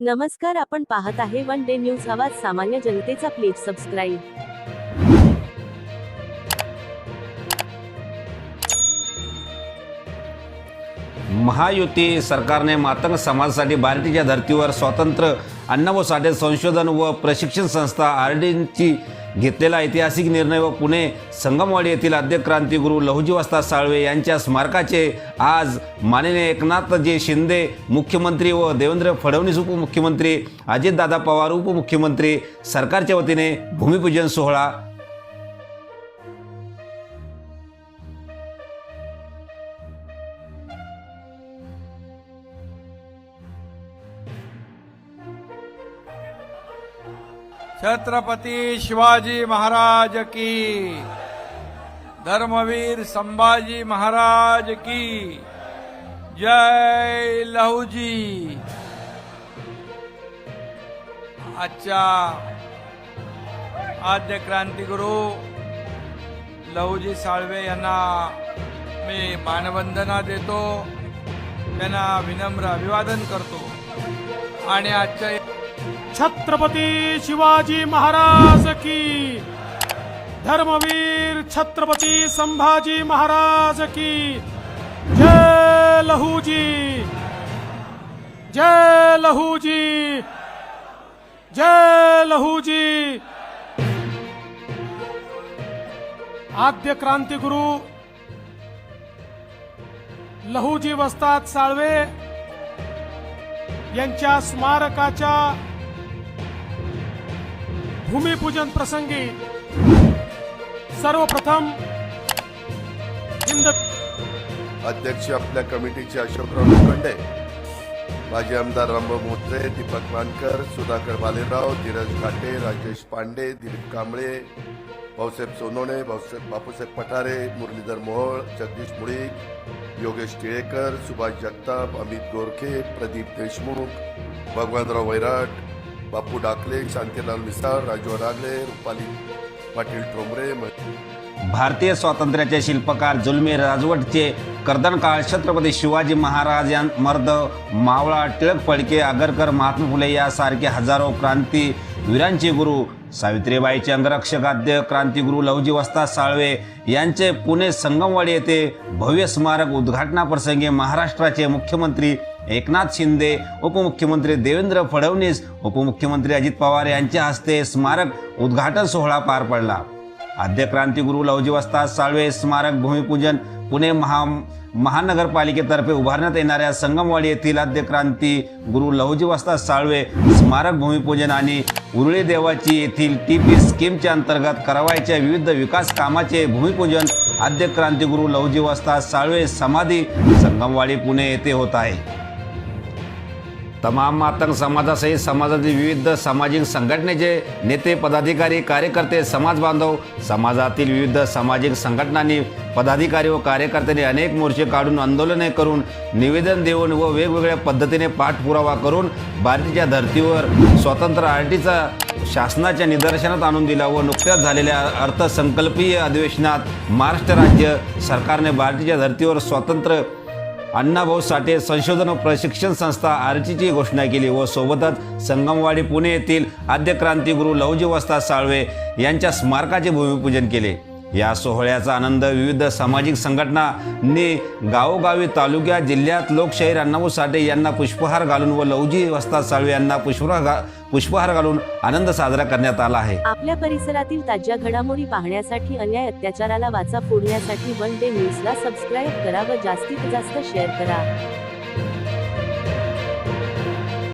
नमस्कार आपण पाहत आहे वन डे न्यूज आवाज सामान्य जनतेचा प्लीज सबस्क्राईब महायुती सरकारने मातंग समाजासाठी भारतीच्या धर्तीवर स्वतंत्र अन्न व साठे संशोधन व प्रशिक्षण संस्था आर डीची घेतलेला ऐतिहासिक निर्णय व पुणे संगमवाडी येथील आद्य क्रांतिगुरू लहुजीवस्ता साळवे यांच्या स्मारकाचे आज माननीय एकनाथजी शिंदे मुख्यमंत्री व देवेंद्र फडणवीस उपमुख्यमंत्री अजितदादा पवार उपमुख्यमंत्री सरकारच्या वतीने भूमिपूजन सोहळा छत्रपती शिवाजी महाराज की। धर्मवीर संभाजी महाराज की। जय लहुजी। आजच्या आद्य क्रांतिगुरु लहुजी साळवे यांना मी मानवंदना देतो त्यांना विनम्र अभिवादन करतो. आणि आजच्या छत्रपती शिवाजी महाराज की धर्मवीर छत्रपती संभाजी महाराज की। जय लहूजी जय लहूजी जय लहूजी। आद्य क्रांतिगुरु लहूजी वस्ताद साळवे यांच्या स्मारकाच्या भूमिपूजन प्रसंगी सर्वप्रथम अध्यक्ष आपल्या कमिटीचे अशोकराव लोखंडे माजी आमदार रामभाऊ मोत्रे दीपक मानकर सुधाकर बालेराव धीरज घाटे राजेश पांडे दिलीप कांबळे भाऊसाहेब सोनोणे भाऊसाहेब बापूसाहेब पठारे मुरलीधर मोहोळ जगदीश मुळीक योगेश टिळेकर सुभाष जगताप अमित गोरखे प्रदीप देशमुख भगवानराव वैराट बापू डाकले शांतीलाल मिसाळ राजू रागले रुपाली पाटील ठोंबरे भारतीय स्वातंत्र्याचे शिल्पकार जुलमी राजवटचे कर्दनकाळ छत्रपती शिवाजी महाराज यां मर्द मावळा टिळक फडके आगरकर महात्मा फुले यासारखे हजारो क्रांती वीरांचे गुरु सावित्रीबाईचे अंगरक्षक आद्य क्रांतिगुरू लहुजी वस्ताद साळवे यांचे पुणे संगमवाडी येथे भव्य स्मारक उद्घाटनाप्रसंगी महाराष्ट्राचे मुख्यमंत्री एकनाथ शिंदे उपमुख्यमंत्री देवेंद्र फडणवीस उपमुख्यमंत्री अजित पवार यांच्या हस्ते स्मारक उद्घाटन सोहळा पार पडला. आद्य क्रांतिगुरू लवजी वस्ताद साळवे स्मारक भूमिपूजन पुणे महा महानगरपालिकेतर्फे उभारण्यात येणाऱ्या संगमवाडी येथील आद्य क्रांती गुरु लहुजी वस्ताद साळवे स्मारक भूमिपूजन आणि उरळी देवाची येथील टी पी स्कीमच्या अंतर्गत करावायच्या विविध विकास कामाचे भूमिपूजन आद्य क्रांतिगुरू लवजीवस्ता साळवे समाधी संगमवाडी पुणे येथे होत आहे. तमाम मातंग समाजासहित समाजातील विविध सामाजिक संघटनेचे नेते पदाधिकारी कार्यकर्ते समाज बांधव समाजातील विविध सामाजिक संघटनांनी पदाधिकारी व कार्यकर्त्यांनी अनेक मोर्चे काढून आंदोलने करून निवेदन देऊन व वेगवेगळ्या पद्धतीने पाठपुरावा करून भारतीच्या धर्तीवर स्वतंत्र आरटीचा शासनाच्या निदर्शनात आणून दिला व नुकत्याच झालेल्या अर्थसंकल्पीय अधिवेशनात महाराष्ट्र राज्य सरकारने भारतीच्या धर्तीवर स्वतंत्र अण्णाभाऊ साठे संशोधन व प्रशिक्षण संस्था आरचीची घोषणा केली व सोबतच संगमवाडी पुणे येथील आद्य क्रांतिगुरू लवजी वस्ताद साळवे यांच्या स्मारकाचे भूमिपूजन केले. या सोहळ्याचा आनंद विविध सामाजिक संघटनांनी गावोगावी तालुक्यात जिल्ह्यात लोकशाहीर अण्णाभाऊ साठे यांना पुष्पहार घालून व लवजी वस्ताद साळवे यांना पुष्पहार घा पुष्पहार घालून आनंद साजरा करण्यात आला आहे. आपल्या परिसरातील ताज्या घडामोडी पाहण्यासाठी अन्याय अत्याचाराला वाचा फोडण्यासाठी वन डे न्यूजला सबस्क्राईब करा व जास्तीत जास्त शेअर करा.